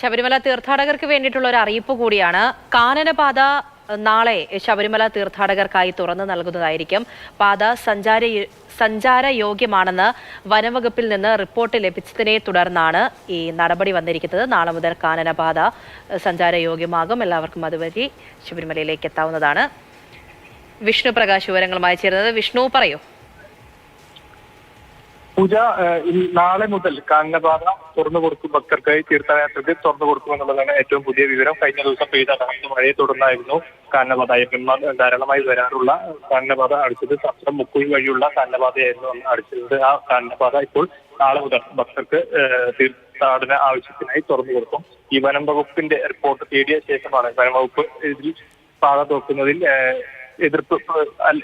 ശബരിമല തീർത്ഥാടകർക്ക് വേണ്ടിയിട്ടുള്ള ഒരു അറിയിപ്പ് കൂടിയാണ്. കാനനപാത നാളെ ശബരിമല തീർത്ഥാടകർക്കായി തുറന്നു നൽകുന്നതായിരിക്കും. പാത സഞ്ചാര സഞ്ചാര യോഗ്യമാണെന്ന് വനവകുപ്പിൽ നിന്ന് റിപ്പോർട്ട് ലഭിച്ചതിനെ തുടർന്നാണ് ഈ നടപടി വന്നിരിക്കുന്നത്. നാളെ മുതൽ കാനനപാത സഞ്ചാര യോഗ്യമാകും. എല്ലാവർക്കും അതുവഴി ശബരിമലയിലേക്ക് എത്താവുന്നതാണ്. വിഷ്ണു പ്രകാശ് വിവരങ്ങളുമായി ചേരുന്നത്. വിഷ്ണു പറയൂ. പൂജ നാളെ മുതൽ കാങ്ങപാത തുറന്നു കൊടുക്കും ഭക്തർക്കായി തീർത്ഥയാത്രയ്ക്ക് തുറന്നു കൊടുക്കുമെന്നുള്ളതാണ് ഏറ്റവും പുതിയ വിവരം. കഴിഞ്ഞ ദിവസം പെയ്ത മഴയെ തുടർന്നായിരുന്നു കാങ്ങപാത അയ്യപ്പന്മാർ ധാരാളമായി വരാറുള്ള കാങ്ങപാത അടിച്ചത്. സത്രം മുക്കുഴി വഴിയുള്ള കാന്നപാതയായിരുന്നു അന്ന് അടിച്ചത്. ആ കാന്നപാത ഇപ്പോൾ നാളെ മുതൽ ഭക്തർക്ക് തീർത്ഥാടന ആവശ്യത്തിനായി തുറന്നു കൊടുക്കും. ഈ വനം വകുപ്പിന്റെ റിപ്പോർട്ട് തേടിയ ശേഷമാണ് വനം വകുപ്പ് ഇതിൽ പാത തുറക്കുന്നതിൽ എതിർപ്പ്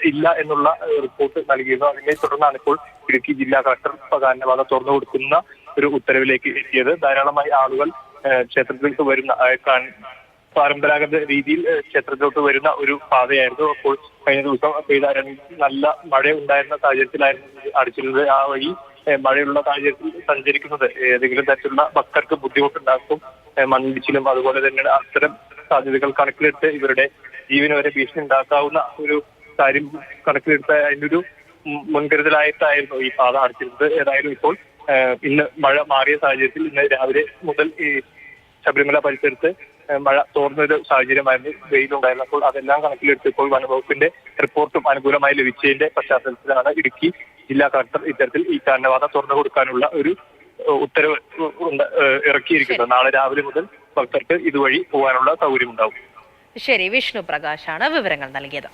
ഇല്ല എന്നുള്ള റിപ്പോർട്ട് നൽകിയിരുന്നു. അതിനെ തുടർന്നാണ് ഇപ്പോൾ ഇടുക്കി ജില്ലാ കളക്ടർ പ്രധാനവാദ തുറന്നു കൊടുക്കുന്ന ഒരു ഉത്തരവിലേക്ക് എത്തിയത്. ധാരാളമായി ആളുകൾ ക്ഷേത്രത്തിലേക്ക് വരുന്ന പരമ്പരാഗത രീതിയിൽ ക്ഷേത്രത്തിലോട്ട് വരുന്ന ഒരു പാതയായിരുന്നു. അപ്പോൾ കഴിഞ്ഞ ദിവസം പെയ്ത നല്ല മഴ ഉണ്ടായിരുന്ന സാഹചര്യത്തിലായിരുന്നു അടിച്ചിരുന്നത്. ആ വഴി മഴയുള്ള സാഹചര്യത്തിൽ സഞ്ചരിക്കുന്നത്. ഏതെങ്കിലും തരത്തിലുള്ള ഭക്തർക്ക് ബുദ്ധിമുട്ടുണ്ടാക്കും മണ്ണിടിച്ചിലും അതുപോലെ തന്നെ അത്തരം സാധ്യതകൾ കണക്കിലെടുത്ത് ഇവരുടെ ജീവന് വരെ ഭീഷണി ഉണ്ടാക്കാവുന്ന ഒരു കാര്യം കണക്കിലെടുത്ത് അതിന്റെ ഒരു മുൻകരുതലായിട്ടായിരുന്നു ഈ പാത അടച്ചിരുന്നത്. ഏതായാലും ഇപ്പോൾ ഇന്ന് മഴ മാറിയ സാഹചര്യത്തിൽ ഇന്ന് രാവിലെ മുതൽ ഈ ശബരിമല പരിസരത്ത് മഴ തോർന്നൊരു സാഹചര്യമായിരുന്നു. വെയിലുണ്ടായിരുന്നപ്പോൾ അതെല്ലാം കണക്കിലെടുത്ത് ഇപ്പോൾ വനവകുപ്പിന്റെ റിപ്പോർട്ടും അനുകൂലമായി ലഭിച്ചതിന്റെ പശ്ചാത്തലത്തിലാണ് ഇടുക്കി ജില്ലാ കളക്ടർ ഇത്തരത്തിൽ ഈ കാരണവാദം തുറന്നു കൊടുക്കാനുള്ള ഒരു ഉത്തരവ് ഇറക്കിയിരിക്കുന്നത്. നാളെ രാവിലെ മുതൽ ഭക്തർക്ക് ഇതുവഴി പോകാനുള്ള സൗകര്യമുണ്ടാവും. ശരി വിഷ്ണു പ്രകാശാണ് വിവരങ്ങൾ നൽകിയത്.